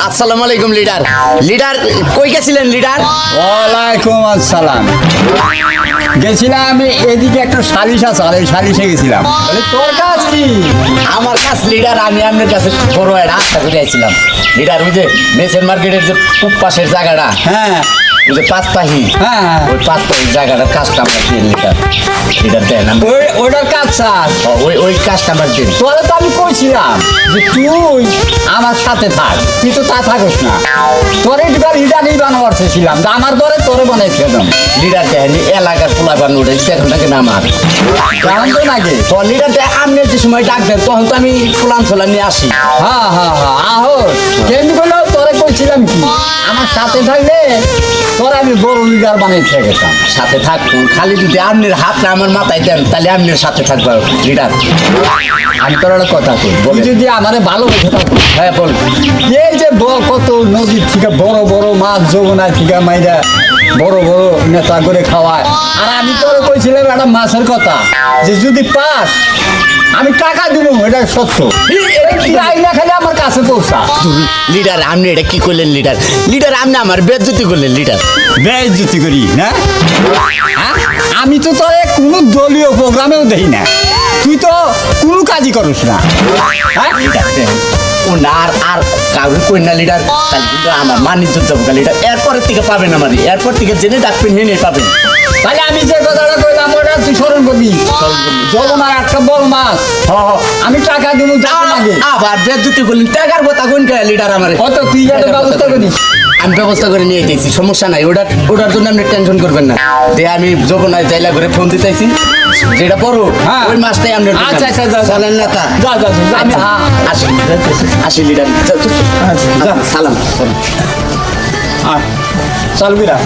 আসসালামু আলাইকুম leader. Leader কই গেছিলেন লিডার? ওয়ালাইকুম আসসালাম। গেছিলাম আমি এদিকে একটা সালিশ আছে আর এই সালিশে গেছিলাম। বলে, তোর কাজ কি? আমার কাছ লিডার আমি আপনার কাছে বড় একটা আশা করে আইছিলাম লিডার ওই যে মেসের মার্কেটের যে পূব পাশের জায়গাটা হ্যাঁ। ওই যে পাঁচ পাহি হ্যাঁ। ওই পাঁচ পাহি জায়গাটার কাজটা আমার দিন লিডার লিডার দেন আমি ওই ওটার কাজ ওই ওই কাস্টমার দিন তোরা তো আমি কইছিলাম যে তুই আমার সাথে থাক তুই তো তা থাকিস না। তোরে এবার ইডানি বানাবার চেয়েছিলাম আমার দরে তোরে বানাইছিলাম লিডার দেয়নি এলাকার পোলা বান উঠে দেখুন নাকি না আমার। জানতো নাকি? তোর লিডার দেয় আপনি যে সময় ডাক দেন তখন তো আমি ফুলান ছোলা নিয়ে আসি। হ্যাঁ হ্যাঁ হ্যাঁ আহো কেমনি করল তোরে কইছিলাম কি আমার সাথে থাকলে তোর আমি বড় লিডার বানাইতে গেতাম। সাথে থাকুন খালি যদি আপনার হাতটা আমার মাথায় দেন তাহলে আপনার সাথে থাকব লিডার আমি তোর একটা কথা কই বলে যদি আমারে ভালোবেসে থাকো হ্যাঁ বল। এই যে বড় কত নদীর থেকে বড় বড় মাছ যমুনার থেকে মাইরা বড় বড় নেতা করে খাওয়ায়। আর আমি তোর কইছিলাম একটা মাছের কথা যে যদি পাস আমি টাকা দিব এটা সত্য। খালি আমার কাছে পৌঁছা। লিডার আপনি এটা কি করলেন লিডার? লিডার আপনি আমার বেজ্জতি করলেন লিডার। বেজ্জতি করি না? হ্যাঁ? আমি তো তোর কোনো দলীয় প্রোগ্রামেও দেই না। তুই তো কোনো কাজই করিস না। হ্যাঁ? ও না আর আর কাউকে না লিডার তাহলে কিন্তু আমার মানিজ্য যাব লিডার এরপরের থেকে পাবেন আমার এরপর থেকে জেনে ডাকবেন হেনে পাবেন। তাহলে আমি যে কথাটা কইলাম ওটা তুই স্মরণ করবি যমুনার একটা বড় মাছ। হ, হ, আমি টাকা দিব যাব আগে আবার বেজ্জতি করলেন টাকার কথা কোন কে লিডার আমার? কত তুই একটা ব্যবস্থা করিস। আমি ব্যবস্থা করে নিয়ে দিয়েছি সমস্যা নাই। ওটার ওটার জন্য আপনি টেনশন করবেন না। দিয়ে আমি যমুনায় যাইলা করে ফোন দিতেছি। যেটা পড়ো হ্যাঁ। ওই মাছটাই আমরা আচ্ছা, আচ্ছা, যা, জানেন না তা যা যা যা, আমি হ্যাঁ। আসি আসি লিডার। যা। সালাম। সালাম আর চল বিরা